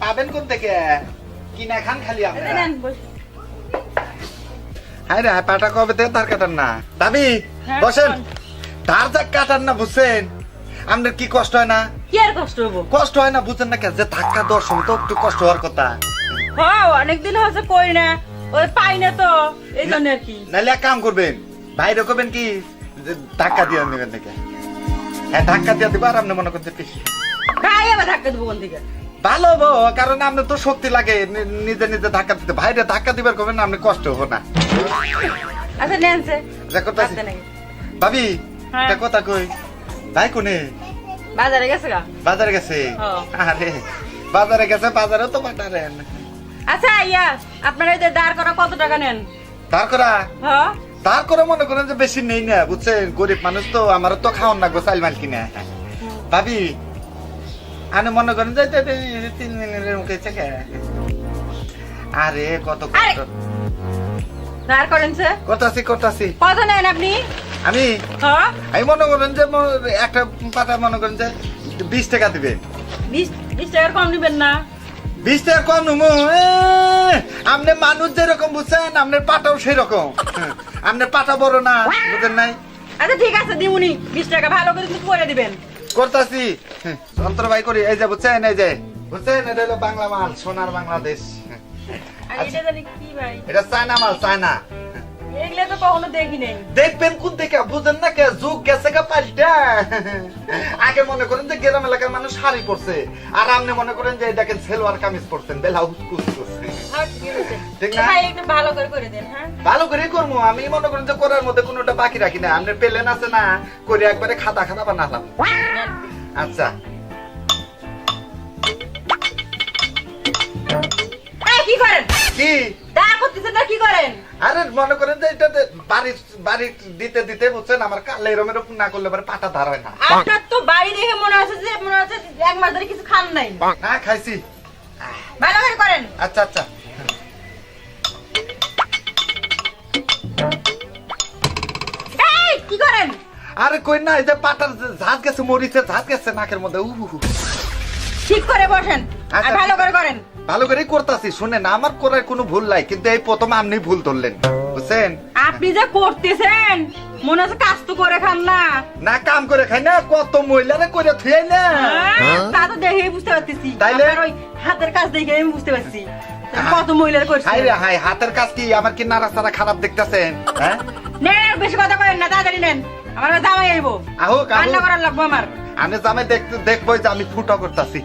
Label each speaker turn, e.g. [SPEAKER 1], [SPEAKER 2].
[SPEAKER 1] পাবেন কোন থেকে? কিনা খান খালি
[SPEAKER 2] এই যে
[SPEAKER 1] আমরা
[SPEAKER 2] নেন, বসুন।
[SPEAKER 1] হাই রে পাটা কবে থেকে তার কাটার না? দাবি
[SPEAKER 2] হ্যাঁ,
[SPEAKER 1] বসেন। তার যা কাটার না বুঝছেন? আপনার কি কষ্ট হয় না?
[SPEAKER 2] কি আর কষ্ট হব?
[SPEAKER 1] কষ্ট হয় না বুঝছেন না যে ধাক্কা সময় তো একটু কষ্ট হওয়ার কথা।
[SPEAKER 2] হ্যাঁ অনেকদিন হচ্ছে করি না? ওই পাই না তো এই জন্য আর কি।
[SPEAKER 1] নাহলে এক কাম করবেন বাইরে করবেন কি যে ধাক্কা দিয়ে নেবেন নাকি? হ্যাঁ ধাক্কা দিয়ে দিব আর আপনি মনে করতে
[SPEAKER 2] ভাই আবার ধাক্কা দেবো কোন থেকে
[SPEAKER 1] ভালো হব কারণ আপনার তো শক্তি লাগে নিজে নিজে ধাক্কা দিতে। বাইরে ধাক্কা দিবার করবেন আপনি কষ্ট হব না।
[SPEAKER 2] আচ্ছা নাকি
[SPEAKER 1] ভাবি
[SPEAKER 2] হ্যাঁ।
[SPEAKER 1] কথা কই। ভাই কোনে?
[SPEAKER 2] বাজারে গেছে গা।
[SPEAKER 1] বাজারে গেছে। আরে বাজারে গেছে বাজারে তো পাঠারেন
[SPEAKER 2] আচ্ছা ইয়া আপনারা এই যে দাঁড় করা কত টাকা নেন?
[SPEAKER 1] তার করা?
[SPEAKER 2] হ্যাঁ
[SPEAKER 1] তার করে মনে করেন যে বেশি নেই না বুঝছেন? গরিব মানুষ তো আমারও তো খাওয়ান না গো চাইল মাল কিনে। ভাবি আমি মনে করেন যে তিন মিনিটের মুখে থেকে আরে কত! কষ্ট।
[SPEAKER 2] দাঁড় করেন সে
[SPEAKER 1] করতাছি করতাছি
[SPEAKER 2] কত নেন আপনি?
[SPEAKER 1] আমি?
[SPEAKER 2] হ্যাঁ।
[SPEAKER 1] আমি মনে করেন যে একটা পাতা মনে করেন যে বিশ টাকা দিবে।
[SPEAKER 2] বিশ বিশ টাকার কম নেবেন না।
[SPEAKER 1] বিশ টাকা কম নমু আপনি মানুষ যেরকম বুঝছেন আপনার পাটাও সেই রকম আপনার পাটা বড় না বুঝেন নাই।
[SPEAKER 2] আচ্ছা ঠিক আছে দিমুনি। বিশ টাকা ভালো করে করে দিবেন।
[SPEAKER 1] করতাছি। যন্ত্র করি এই যে বুঝছেন এই যে। বুঝছেন এটা হলো বাংলা মাল সোনার বাংলাদেশ।
[SPEAKER 2] এটা
[SPEAKER 1] চায়না মাল চায়না। দেখবেন কোন থেকে বুঝেন না কে যুগ গেছে গা পাল্টা। আগে মনে করেন যে গ্রাম এলাকার মানুষ শাড়ি পরছে আর আপনি মনে করেন যে দেখেন সেলোয়ার কামিজ পরছেন বেলা
[SPEAKER 2] হ্যাঁ, ঠিক
[SPEAKER 1] না?
[SPEAKER 2] ভালো করে করে দেন হ্যাঁ।
[SPEAKER 1] ভালো করে করব। আমি মনে করেন যে করার মধ্যে কোনোটা বাকি রাখি না। আপনার পেলেন আছে না করে একবারে খাতা খাতা বানালাম। আচ্ছা।
[SPEAKER 2] কি করেন?
[SPEAKER 1] কি?
[SPEAKER 2] দাঁড় করতেছেন না কি করেন?
[SPEAKER 1] আরে মনে করেন যে এটা বাড়ি বাড়ি দিতে দিতে বুঝছেন আমার কালে এরম এরম না করলে পরে পাটা ধার হয় না।
[SPEAKER 2] আপনার তো বাড়ি দেখে মনে হচ্ছে যে মনে হচ্ছে এক মাস ধরে কিছু খান নাই।
[SPEAKER 1] না খাইছি।
[SPEAKER 2] ভালো করে করেন।
[SPEAKER 1] আচ্ছা আচ্ছা।
[SPEAKER 2] কি করেন?
[SPEAKER 1] আরে কই না এই যে পাটার যে ঝাঁজ গেছে মরিছে ঝাঁজ গেছে নাকের মধ্যে উহু
[SPEAKER 2] ঠিক করে বসেন আর
[SPEAKER 1] আচ্ছা,
[SPEAKER 2] ভালো
[SPEAKER 1] ঠিক
[SPEAKER 2] করে
[SPEAKER 1] আছে।
[SPEAKER 2] করেন।
[SPEAKER 1] ভালো করেই করতাছি শুনেন আমার করার কোনো ভুল নাই কিন্তু এই প্রথম আপনি ভুল ধরলেন বুঝছেন?
[SPEAKER 2] আপনি যে করতেছেন মনে হচ্ছে কাজ তো করে খান না।
[SPEAKER 1] না কাম করে খাই না কত মহিলারে করে থুয়াই না
[SPEAKER 2] হ্যাঁ, তা তো দেখেই বুঝতে পারতেছি।
[SPEAKER 1] তাইলে?
[SPEAKER 2] আপনার ওই হাতের কাজ দেখে আমি বুঝতে পারছি। কত মহিলার করছে?
[SPEAKER 1] হাই রে হাই হাতের কাজ কি আমার কি নাড়া সারা খারাপ দেখতেছেন? হ্যাঁ?
[SPEAKER 2] নেন বেশি কথা করেন না তাড়াতাড়ি নেন। আমার জামাই আইবো।
[SPEAKER 1] আহো
[SPEAKER 2] রান্না
[SPEAKER 1] কাহু
[SPEAKER 2] করার লাগবো আমার।
[SPEAKER 1] আমি জামে দেখতে দেখব যে আমি ফুটো করতেছি।